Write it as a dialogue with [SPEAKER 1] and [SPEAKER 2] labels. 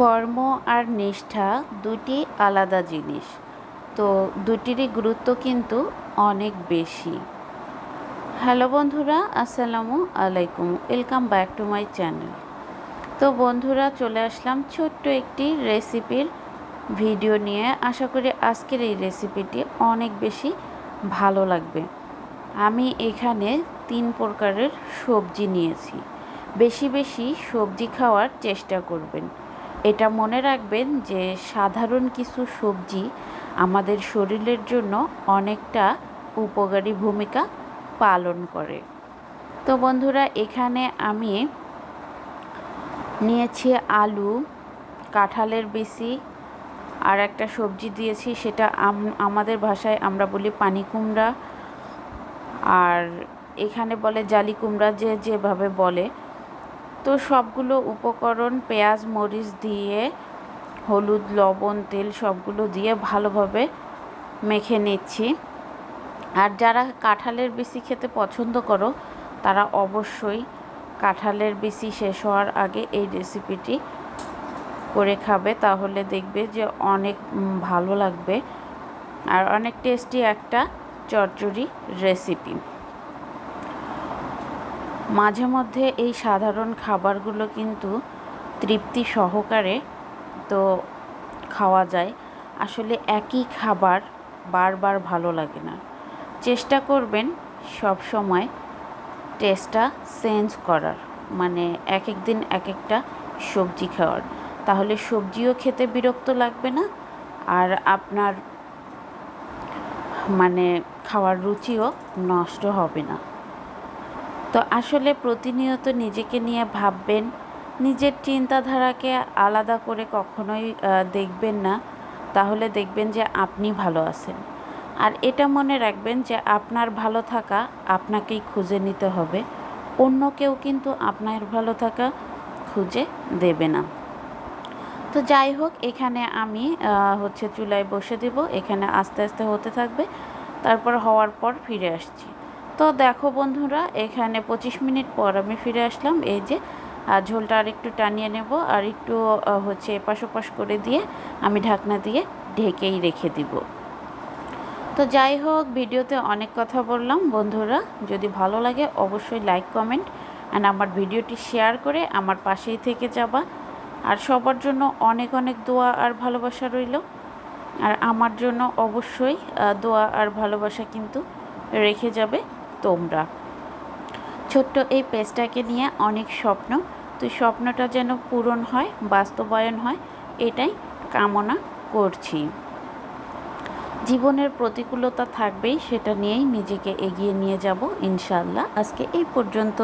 [SPEAKER 1] কর্ম আর নিষ্ঠা দুটি আলাদা জিনিস। তো দুটিরই গুরুত্ব কিন্তু অনেক বেশি। হ্যালো বন্ধুরা, আসসালামু আলাইকুম। Welcome back to my channel তো বন্ধুরা, চলে আসলাম ছোট্ট একটি রেসিপির ভিডিও নিয়ে। আশা করি আজকের এই রেসিপিটি অনেক বেশি ভালো লাগবে। আমি এখানে তিন প্রকারের সবজি নিয়েছি। বেশি বেশি সবজি খাওয়ার চেষ্টা করবেন। এটা মনে রাখবেন যে সাধারণ কিছু সবজি আমাদের শরীরের জন্য অনেকটা উপকারী ভূমিকা পালন করে। তো বন্ধুরা, এখানে আমি নিয়েছি আলু, কাঁঠালের বেশি, আর একটা সবজি দিয়েছি, সেটা আমাদের ভাষায় আমরা বলি পানি কুমড়া। আর এখানে বলে জালি কুমড়া, যে যেভাবে বলে। তো সবগুলো উপকরণ, পেঁয়াজ, মরিচ দিয়ে, হলুদ, লবণ, তেল সবগুলো দিয়ে ভালোভাবে মেখে নিচ্ছি। আর যারা কাঁঠালের বেশি খেতে পছন্দ করো, তারা অবশ্যই কাঁঠালের বেশি শেষ হওয়ার আগে এই রেসিপিটি করে খাবে, তাহলে দেখবে যে অনেক ভালো লাগবে। আর অনেক টেস্টি একটা চচ্চড়ি রেসিপি। মাঝে মধ্যে এই সাধারণ খাবারগুলো কিন্তু তৃপ্তি সহকারে তো খাওয়া যায়। আসলে একই খাবার বারবার ভালো লাগে না। চেষ্টা করবেন সব সময় টেস্টটা চেঞ্জ করার। মানে এক এক দিন এক একটা সবজি খাওয়ার। তাহলে সবজিও খেতে বিরক্ত লাগবে না আর আপনার মানে খাওয়ার রুচিও নষ্ট হবে না। তো আসলে প্রতিনিয়ত নিজেকে নিয়ে ভাববেন, নিজের চিন্তাধারাকে আলাদা করে কখনোই দেখবেন না। তাহলে দেখবেন যে আপনি ভালো আছেন। আর এটা মনে রাখবেন যে আপনার ভালো থাকা আপনাকেই খুঁজে নিতে হবে। অন্য কেউ কিন্তু আপনার ভালো থাকা খুঁজে দেবে না। তো যাই হোক, এখানে আমি হচ্ছে চুলায় বসে দেব। এখানে আস্তে আস্তে হতে থাকবে। তারপর হওয়ার পর ফিরে আসছি। তো দেখো বন্ধুরা, এখানে পঁচিশ মিনিট পর আমি ফিরে আসলাম। এই যে আর ঝোলটা আর একটু টানিয়ে নেব আর একটু হচ্ছে এপাশ ওপাশ করে দিয়ে আমি ঢাকনা দিয়ে ঢেকেই রেখে দিব। তো যাই হোক, ভিডিওতে অনেক কথা বললাম বন্ধুরা। যদি ভালো লাগে অবশ্যই লাইক কমেন্ট অ্যান্ড আমার ভিডিওটি শেয়ার করে আমার পাশেই থেকে যাবা। আর সবার জন্য অনেক অনেক দোয়া আর ভালোবাসা রইল। আর আমার জন্য অবশ্যই দোয়া আর ভালোবাসা কিন্তু রেখে যাবে। তোমরা। ছোট্ট এই পেজটাকে নিয়ে অনেক স্বপ্ন। তো স্বপ্নটা যেন পূরণ হয়, বাস্তবায়ন হয়, এটাই কামনা করছি। জীবনের প্রতিকূলতা থাকবেই, সেটা নিয়েই নিজেকে এগিয়ে নিয়ে যাব ইনশাল্লাহ আজকে এই পর্যন্ত।